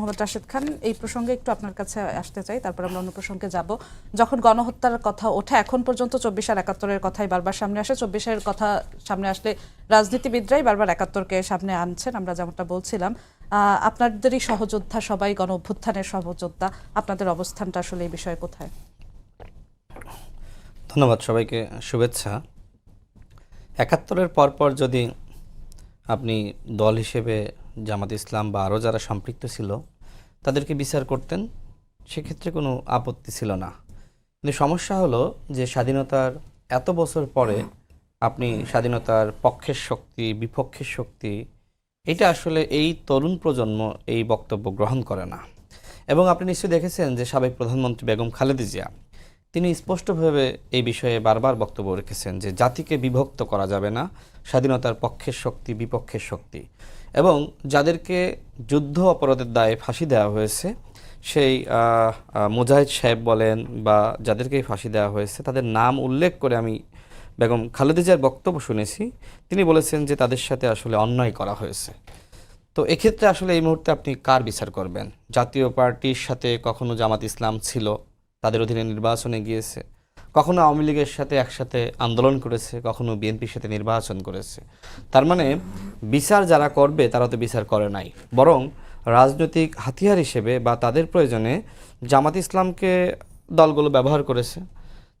মোহাম্মদ রাশেদ খান, এই প্রসঙ্গে একটু আপনার কাছে আসতে চাই, তারপর আমরা অন্য প্রসঙ্গে যাব। যখন গণহত্যার কথা ওঠে, এখন পর্যন্ত চব্বিশ আর একাত্তরের কথাই বারবার সামনে আসে। চব্বিশের কথা সামনে আসলে রাজনীতিবিদরাই বারবার একাত্তরকে সামনে আনছেন, আমরা যেমনটা বলছিলাম। আপনাদেরই সহযোদ্ধা সবাই, গণ অভ্যুত্থানের সহযোদ্ধা, আপনাদের অবস্থানটা আসলে এই বিষয়ে কোথায়? ধন্যবাদ সবাইকে, শুভেচ্ছা। একাত্তরের পরপর যদি আপনি দল হিসেবে জামাত ইসলাম বা আরও যারা সম্পৃক্ত ছিল তাদেরকে বিচার করতেন, সেক্ষেত্রে কোনো আপত্তি ছিল না। কিন্তু সমস্যা হলো যে স্বাধীনতার এত বছর পরে আপনি স্বাধীনতার পক্ষের শক্তি, বিপক্ষের শক্তি, এটা আসলে এই তরুণ প্রজন্ম এই বক্তব্য গ্রহণ করে না। এবং আপনি নিশ্চয়ই দেখেছেন যে সাবেক প্রধানমন্ত্রী বেগম খালেদা জিয়া, তিনি স্পষ্টভাবে এই বিষয়ে বারবার বক্তব্য রেখেছেন যে জাতিকে বিভক্ত করা যাবে না, স্বাধীনতার পক্ষের শক্তি, বিপক্ষের শক্তি। এবং যাদেরকে যুদ্ধ অপরাধের দায়ে ফাঁসি দেওয়া হয়েছে, সেই মুজাহিদ সাহেব বলেন বা যাদেরকে ফাঁসি দেওয়া হয়েছে, তাদের নাম উল্লেখ করে আমি বেগম খালেদা জিয়ার বক্তব্য শুনেছি। তিনি বলেছেন যে তাদের সাথে আসলে অন্যায় করা হয়েছে। তো এক্ষেত্রে আসলে এই মুহূর্তে আপনি কার বিচার করবেন? জাতীয় পার্টির সাথে কখনো জামাত ইসলাম ছিল? তাদের অধীনে নির্বাচনে গিয়েছে? কখনো আওয়ামী লীগের সাথে একসাথে আন্দোলন করেছে, কখনো বিএনপির সাথে নির্বাচন করেছে। তার মানে বিচার যারা করবে, তারা তো বিচার করে নাই। বরং রাজনৈতিক হাতিয়ার হিসেবে বা তাদের প্রয়োজনে জামাত ইসলামকে দলগুলো ব্যবহার করেছে।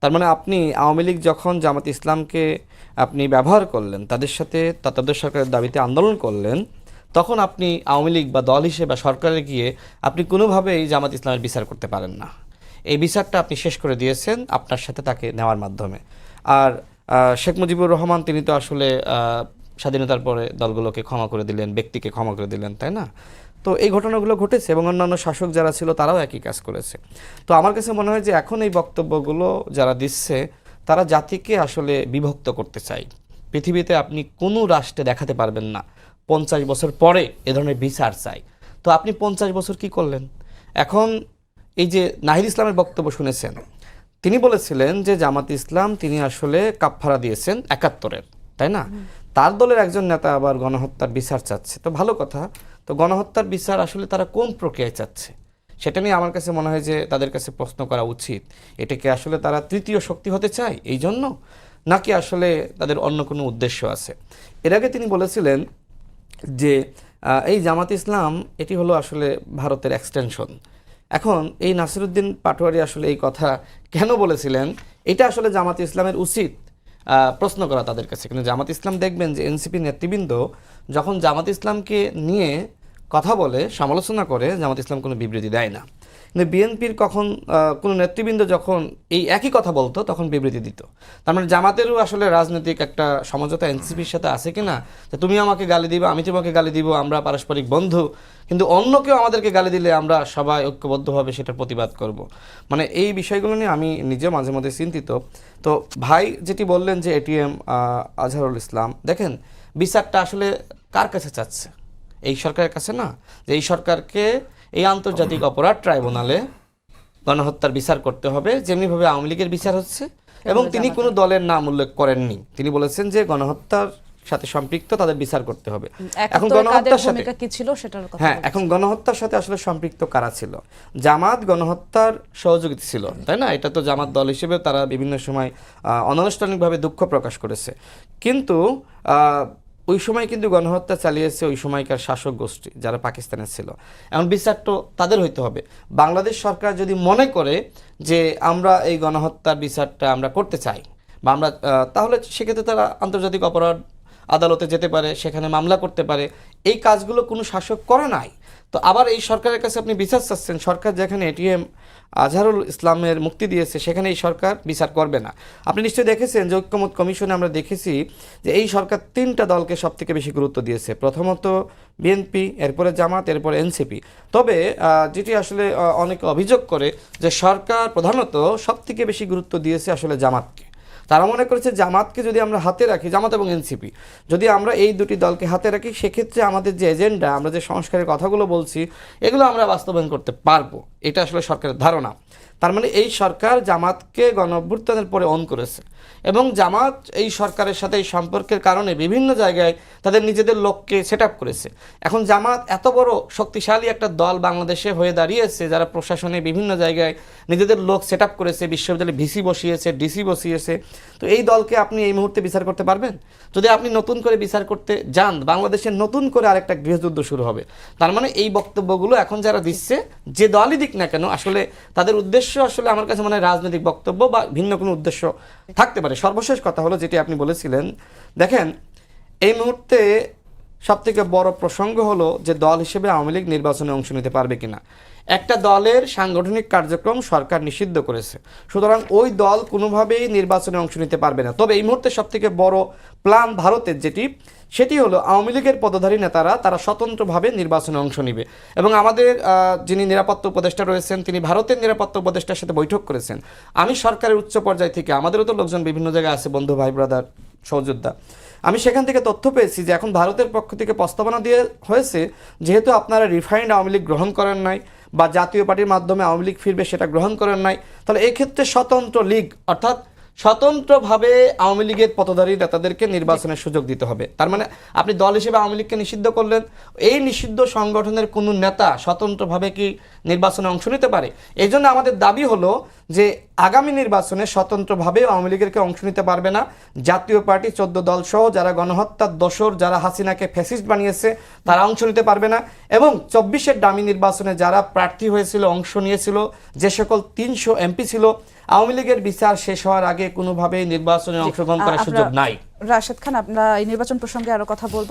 তার মানে আপনি আওয়ামী লীগ যখন জামাত ইসলামকে আপনি ব্যবহার করলেন, তাদের সাথে তত্ত্বাবধায়ক সরকারের দাবিতে আন্দোলন করলেন, তখন আপনি আওয়ামী লীগ বা দল হিসেবে বা সরকারে গিয়ে আপনি কোনোভাবেই জামাত ইসলামের বিচার করতে পারেন না। এই বিচারটা আপনি শেষ করে দিয়েছেন আপনার সাথে তাকে নেওয়ার মাধ্যমে। আর শেখ মুজিবুর রহমান, তিনি তো আসলে স্বাধীনতার পরে দলগুলোকে ক্ষমা করে দিলেন, ব্যক্তিকে ক্ষমা করে দিলেন, তাই না? তো এই ঘটনাগুলো ঘটেছে এবং অন্যান্য শাসক যারা ছিল তারাও একই কাজ করেছে। তো আমার কাছে মনে হয় যে এখন এই বক্তব্যগুলো যারা দিচ্ছে, তারা জাতিকে আসলে বিভক্ত করতে চায়। পৃথিবীতে আপনি কোনো রাষ্ট্রে দেখাতে পারবেন না, পঞ্চাশ বছর পরে এ ধরনের বিচার চাই। তো আপনি পঞ্চাশ বছর কি করলেন? এখন এই যে নাহির ইসলামের বক্তব্য শুনেছেন তিনি বলেছিলেন যে জামাত ইসলাম তিনি আসলে কাপফারা দিয়েছেন একাত্তরের তাই না? তার দলের একজন নেতা আবার গণহত্যার বিচার চাচ্ছে। তো ভালো কথা তো গণহত্যার বিচার আসলে তারা কোন প্রক্রিয়ায় চাচ্ছে? সেটা নিয়ে আমার কাছে মনে হয় যে তাদের কাছে প্রশ্ন করা উচিত। এটাকে আসলে তারা তৃতীয় শক্তি হতে চায় এই জন্য? নাকি আসলে তাদের অন্য কোনো উদ্দেশ্য আছে? এর আগে তিনি বলেছিলেন যে এই জামাত ইসলাম এটি হলো আসলে ভারতের এক্সটেনশন এখন এই নাসিরুদ্দিন পাটোয়ারি আসলে এই কথা কেন বলেছিলেন? এটা আসলে জামাত ইসলামের উচিত প্রশ্ন করা তাদের কাছে। কিন্তু জামাত ইসলাম দেখবেন যে এনসিপি নেতৃবৃন্দ যখন জামাত ইসলামকে নিয়ে কথা বলে, সমালোচনা করে, জামাত ইসলাম কোনো বিবৃতি দেয় না। কিন্তু বিএনপির কখন কোনো নেতৃবৃন্দ যখন এই একই কথা বলতো, তখন বিবৃতি দিত। তার মানে জামাতেরও আসলে রাজনৈতিক একটা সমঝোতা এনসিপির সাথে আছে কিনা, যে তুমি আমাকে গালি দিবে, আমি তোমাকে গালি দিব, আমরা পারস্পরিক বন্ধু, কিন্তু অন্য কেউ আমাদেরকে গালি দিলে আমরা সবাই ঐক্যবদ্ধভাবে সেটার প্রতিবাদ করব। মানে এই বিষয়গুলো নিয়ে আমি নিজে মাঝে মধ্যে চিন্তিত। তো ভাই যেটি বললেন যে এটিএম আজহারুল ইসলাম, দেখেন বিচারটা আসলে কার কাছে চাচ্ছে? এই সরকারের কাছে না। যে এই সরকারকে এই আন্তর্জাতিক অপরাধ ট্রাইব্যুনালে গণহত্যার বিচার করতে হবে যেমনিভাবে আওয়ামী লীগের বিচার হচ্ছে। এবং তিনি কোনো দলের নাম উল্লেখ করেননি। তিনি বলেছেন যে গণহত্যার সাথে সম্পৃক্ত তাদের বিচার করতে হবে। এখন গণহত্যার সাথে কি ছিল সেটার কথা হ্যাঁ এখন গণহত্যার সাথে আসলে সম্পৃক্ত কারা ছিল? জামাত গণহত্যার সহযোগিতা ছিল তাই না? এটা তো জামাত দল হিসেবে তারা বিভিন্ন সময় অনানুষ্ঠানিকভাবে দুঃখ প্রকাশ করেছে। কিন্তু আহ, ওই সময় কিন্তু গণহত্যা চালিয়েছে ওই সময়কার শাসক গোষ্ঠী যারা পাকিস্তানে ছিল। এমন বিচার তো তাদের হইতে হবে। বাংলাদেশ সরকার যদি মনে করে যে আমরা এই গণহত্যার বিচারটা আমরা করতে চাই বা আমরা তাহলে সেক্ষেত্রে তারা আন্তর্জাতিক অপরাধ আদালতে যেতে পারে, সেখানে মামলা করতে পারে, এই কাজগুলো কোনো শাসক করে নাই। তো আবার এই সরকারের কাছে আপনি বিচার চাচ্ছেন, সরকার যেখানে এটিএম আজহারুল ইসলামের মুক্তি দিয়েছে, সেখানে এই সরকার বিচার করবে না। আপনি নিশ্চয়ই দেখেছেন যে ঐক্যমত কমিশনে আমরা দেখেছি যে এই সরকার তিনটা দলকে সব থেকে বেশি গুরুত্ব দিয়েছে। প্রথমত বিএনপি এরপরে জামাত, এরপরে এনসিপি তবে যেটি আসলে অনেকে অভিযোগ করে যে সরকার প্রধানত সব থেকে বেশি গুরুত্ব দিয়েছে আসলে জামাতকে। তারা মনে করেছে জামাতকে যদি আমরা হাতে রাখি, জামাত এবং এনসিপি, যদি আমরা এই দুটি দলকে হাতে রাখি, সেক্ষেত্রে আমাদের যে এজেন্ডা, আমরা যে সংস্কারের কথাগুলো বলছি, এগুলো আমরা বাস্তবায়ন করতে পারব। এটা আসলে সরকারের ধারণা। তার মানে এই সরকার জামাতকে গণ অভ্যুত্থানের পরে অন করেছে। এবং জামাত এই সরকারের সাথে এই সম্পর্কের কারণে বিভিন্ন জায়গায় তাদের নিজেদের লোককে সেট করেছে। এখন জামাত এত বড় শক্তিশালী একটা দল বাংলাদেশে হয়ে দাঁড়িয়েছে, যারা প্রশাসনে বিভিন্ন জায়গায় নিজেদের লোক সেট করেছে, বিশ্ববিদ্যালয়ে ভিসি বসিয়েছে, ডিসি বসিয়েছে। তো এই দলকে আপনি এই মুহূর্তে বিচার করতে পারবেন? যদি আপনি নতুন করে বিচার করতে যান, বাংলাদেশে নতুন করে আরেকটা গৃহযুদ্ধ শুরু হবে। তার মানে এই বক্তব্যগুলো এখন যারা দিচ্ছে, যে দলই দিক না কেন, আসলে তাদের উদ্দেশ্য আসলে আমার কাছে মনে হয় রাজনৈতিক বক্তব্য বা ভিন্ন কোনো উদ্দেশ্য থাকতে পারে। সর্বশেষ কথা হলো যেটি আপনি বলেছিলেন, দেখেন, এই মুহূর্তে সবথেকে বড় প্রসঙ্গ হলো যে দল হিসেবে আওয়ামী লীগ নির্বাচনে অংশ নিতে পারবে কিনা। একটা দলের সাংগঠনিক কার্যক্রম সরকার নিষিদ্ধ করেছে। সুতরাং ওই দল কোনোভাবেই নির্বাচনে অংশ নিতে পারবে না। তবে এই মুহূর্তে সবথেকে বড় প্ল্যান ভারতের যেটি, সেটি হলো আওয়ামী লীগের পদধারী নেতারা, তারা স্বতন্ত্রভাবে নির্বাচনে অংশ নিবে। এবং আমাদের যিনি নিরাপত্তা উপদেষ্টা রয়েছেন, তিনি ভারতের নিরাপত্তা উপদেষ্টার সাথে বৈঠক করেছেন। আমি সরকারের উচ্চ পর্যায় থেকে, আমাদেরও তো লোকজন বিভিন্ন জায়গায় আছে, বন্ধু, ভাই ব্রাদার সহযোদ্ধা। আমি সেখান থেকে তথ্য পেয়েছি যে এখন ভারতের পক্ষ থেকে প্রস্তাবনা দিয়ে হয়েছে যেহেতু আপনারা রিফাইন্ড আওয়ামী লীগ গ্রহণ করেন নাই বা জাতীয় পার্টির মাধ্যমে আওয়ামী লীগ ফিরবে সেটা গ্রহণ করেন নাই, তাহলে এই ক্ষেত্রে স্বতন্ত্র লীগ, অর্থাৎ স্বতন্ত্রভাবে আওয়ামী লীগের পথধারী নেতাদেরকে নির্বাচনের সুযোগ দিতে হবে। তার মানে আপনি দল হিসেবে আওয়ামী লীগকে নিষিদ্ধ করলেন, এই নিষিদ্ধ সংগঠনের কোনো নেতা স্বতন্ত্রভাবে কি নির্বাচনে অংশ নিতে পারে? এই জন্য আমাদের দাবি হলো যে আগামী নির্বাচনে স্বতন্ত্রভাবে আওয়ামী লীগের কেউ অংশ নিতে পারবে না। জাতীয় পার্টি চোদ্দ দল সহ যারা গণহত্যার দোসর যারা হাসিনাকে ফ্যাসিস্ট বানিয়েছে তারা অংশ নিতে পারবে না। এবং চব্বিশের ডামি নির্বাচনে যারা প্রার্থী হয়েছিল অংশ নিয়েছিল যে সকল তিনশো এমপি ছিল আওয়ামী লীগের বিচার শেষ হওয়ার আগে কোনোভাবেই নির্বাচনে অংশগ্রহণ করার সুযোগ নাই। রাশেদ খান আমরা এই নির্বাচন প্রসঙ্গে আরও কথা বলব।